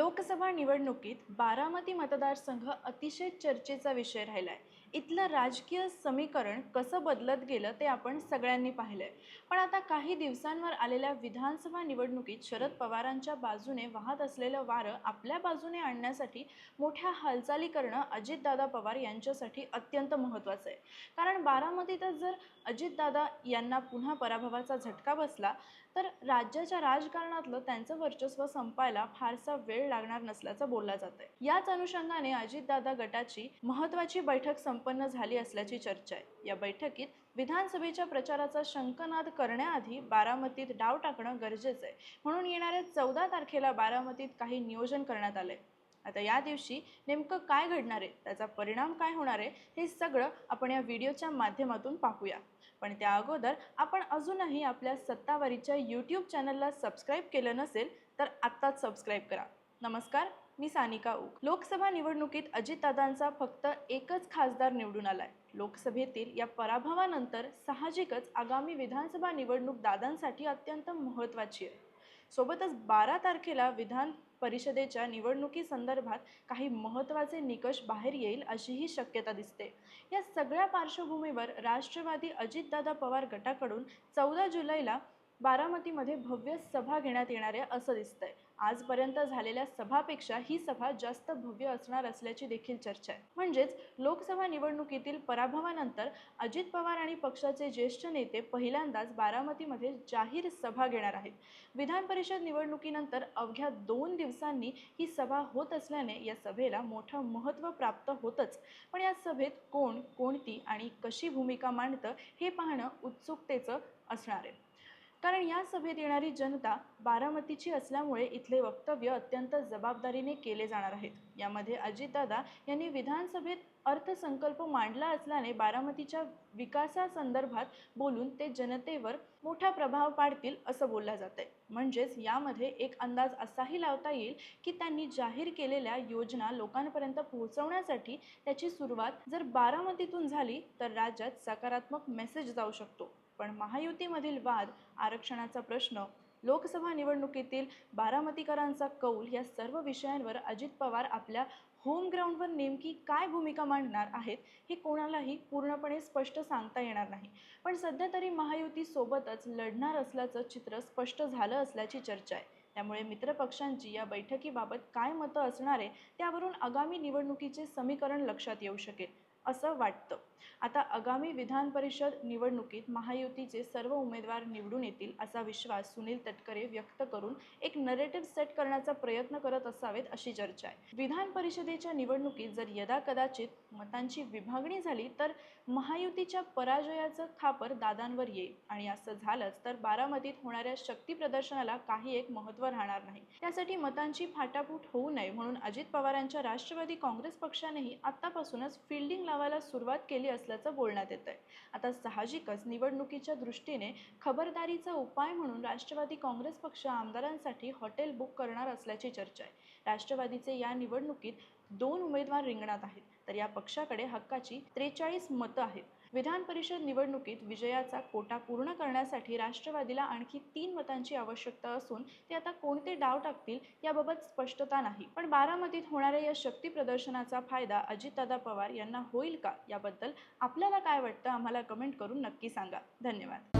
लोकसभा निवडणुकीत बारामती मतदारसंघ अतिशय चर्चेचा विषय राहिला आहे इथलं राजकीय समीकरण कसं बदलत गेलं ते आपण सगळ्यांनी पाहिलंय. पण आता काही दिवसांवर आलेल्या विधानसभा निवडणुकीत शरद पवारांच्या बाजूने वाहत असलेलं वारं आपल्या बाजूने आणण्यासाठी मोठ्या हालचाली करणं अजितदादा पवार यांच्यासाठी अत्यंत महत्त्वाचं आहे. कारण बारामतीतच जर अजितदादा यांना पुन्हा पराभवाचा झटका बसला तर राज्याच्या राजकारणातलं त्यांचं वर्चस्व संपायला फारसा वेळ लागणार नसल्याचं बोललं जात आहे याच अनुषंगाने अजितदादा गटाची महत्त्वाची बैठक संपन्न झाली असल्याची चर्चा आहे. या बैठकीत विधानसभेच्या प्रचाराचा शंकनाद करण्याआधी बारामतीत डाव टाकणं गरजेचं आहे. म्हणून येणाऱ्या चौदा तारखेला बारामतीत काही नियोजन करण्यात आलंय. आता या दिवशी नेमकं काय घडणार आहे? त्याचा परिणाम काय होणार आहे? हे सगळं आपण या व्हिडिओच्या माध्यमातून पाहूया. पण त्या अगोदर आपण अजूनही आपल्या सत्तावारीच्या यूट्यूब चॅनलला सबस्क्राईब केलं नसेल तर आत्ताच सबस्क्राईब करा. नमस्कार मी सानिका उक. लोकसभा निवडणुकीत अजितदादांचा फक्त एकच खासदार निवडून आलाय. लोकसभेतील या पराभवानंतर साहजिकच आगामी विधानसभा निवडणूक दादांसाठी अत्यंत महत्त्वाची आहे. सोबतच बारा तारखेला विधान परिषदेच्या निवडणुकीसंदर्भात काही महत्त्वाचे निकष बाहेर येईल अशीही शक्यता दिसते. या सगळ्या पार्श्वभूमीवर राष्ट्रवादी अजितदादा पवार गटाकडून चौदा जुलैला बारामतीमध्ये भव्य सभा घेण्यात येणार आहे असं दिसतंय. आजपर्यंत झालेल्या सभापेक्षा ही सभा जास्त भव्य असणार असल्याची देखील चर्चा आहे. म्हणजेच लोकसभा निवडणुकीतील पराभवानंतर अजित पवार आणि पक्षाचे ज्येष्ठ नेते पहिल्यांदाच बारामतीमध्ये जाहीर सभा घेणार आहेत. विधान परिषद निवडणुकीनंतर अवघ्या दोन दिवसांनी ही सभा होत असल्याने या सभेला मोठं महत्त्व प्राप्त होतच. पण या सभेत कोण कोणती आणि कशी भूमिका मांडतं हे पाहणं उत्सुकतेचं असणार आहे. कारण या सभेत येणारी जनता बारामतीची असल्यामुळे इथले वक्तव्य अत्यंत जबाबदारीने केले जाणार आहेत. यामध्ये अजितदादा यांनी विधानसभेत अर्थसंकल्प मांडला असल्याने बारामतीच्या विकासासंदर्भात बोलून ते जनतेवर मोठा प्रभाव पाडतील असं बोललं जात आहे म्हणजेच यामध्ये एक अंदाज असाही लावता येईल की त्यांनी जाहीर केलेल्या योजना लोकांपर्यंत पोहोचवण्यासाठी त्याची सुरुवात जर बारामतीतून झाली तर राज्यात सकारात्मक मेसेज जाऊ शकतो. पण महायुतीमधील वाद आरक्षणाचा प्रश्न लोकसभा निवडणुकीतील बारामतीकरांचा कौल या सर्व विषयांवर अजित पवार आपल्या होम ग्राउंडवर नेमकी काय भूमिका मांडणार आहेत हे कोणालाही पूर्णपणे स्पष्ट सांगता येणार नाही. पण सध्या तरी महायुती सोबतच लढणार असल्याचं चित्र स्पष्ट झालं असल्याची चर्चा आहे. त्यामुळे मित्रपक्षांची या बैठकीबाबत काय मतं असणार आहे त्यावरून आगामी निवडणुकीचे समीकरण लक्षात येऊ शकेल. असं वाटतं. आता आगामी विधान परिषद निवडणुकीत महायुतीचे सर्व उमेदवार निवडून येतील असा विश्वास सुनील तटकरे व्यक्त करून एक नरेटिव्ह सेट करण्याचा प्रयत्न करत असावेत अशी चर्चा आहे. विधान परिषदेच्या निवडणुकीत जर यदा कदाचित मतांची विभागणी झाली तर महायुतीच्या पराजयाचं खापर दादांवर येईल. आणि असं झालंच तर बारामतीत होणाऱ्या शक्ती प्रदर्शनाला काही एक महत्त्व राहणार नाही. त्यासाठी मतांची फाटाफूट होऊ नये म्हणून अजित पवारांच्या राष्ट्रवादी काँग्रेस पक्षानेही आतापासूनच फिल्डिंग लावायला सुरुवात केली असल्याचं बोलण्यात येत आहे आता साहजिकच निवडणुकीच्या दृष्टीने खबरदारीचा उपाय म्हणून राष्ट्रवादी काँग्रेस पक्ष आमदारांसाठी हॉटेल बुक करणार असल्याची चर्चा आहे. राष्ट्रवादीचे या निवडणुकीत दोन उमेदवार रिंगणात आहेत. तर या पक्षाकडे हक्काची त्रेचाळीस मतं आहेत. विधान परिषद निवडणुकीत विजयाचा कोटा पूर्ण करण्यासाठी राष्ट्रवादीला आणखी तीन मतांची आवश्यकता असून ते आता कोणते डाव टाकतील याबाबत स्पष्टता नाही. पण बारामतीत होणाऱ्या या शक्ती प्रदर्शनाचा फायदा अजितदादा पवार यांना होईल का याबद्दल आपल्याला काय वाटतं आम्हाला कमेंट करून नक्की सांगा. धन्यवाद.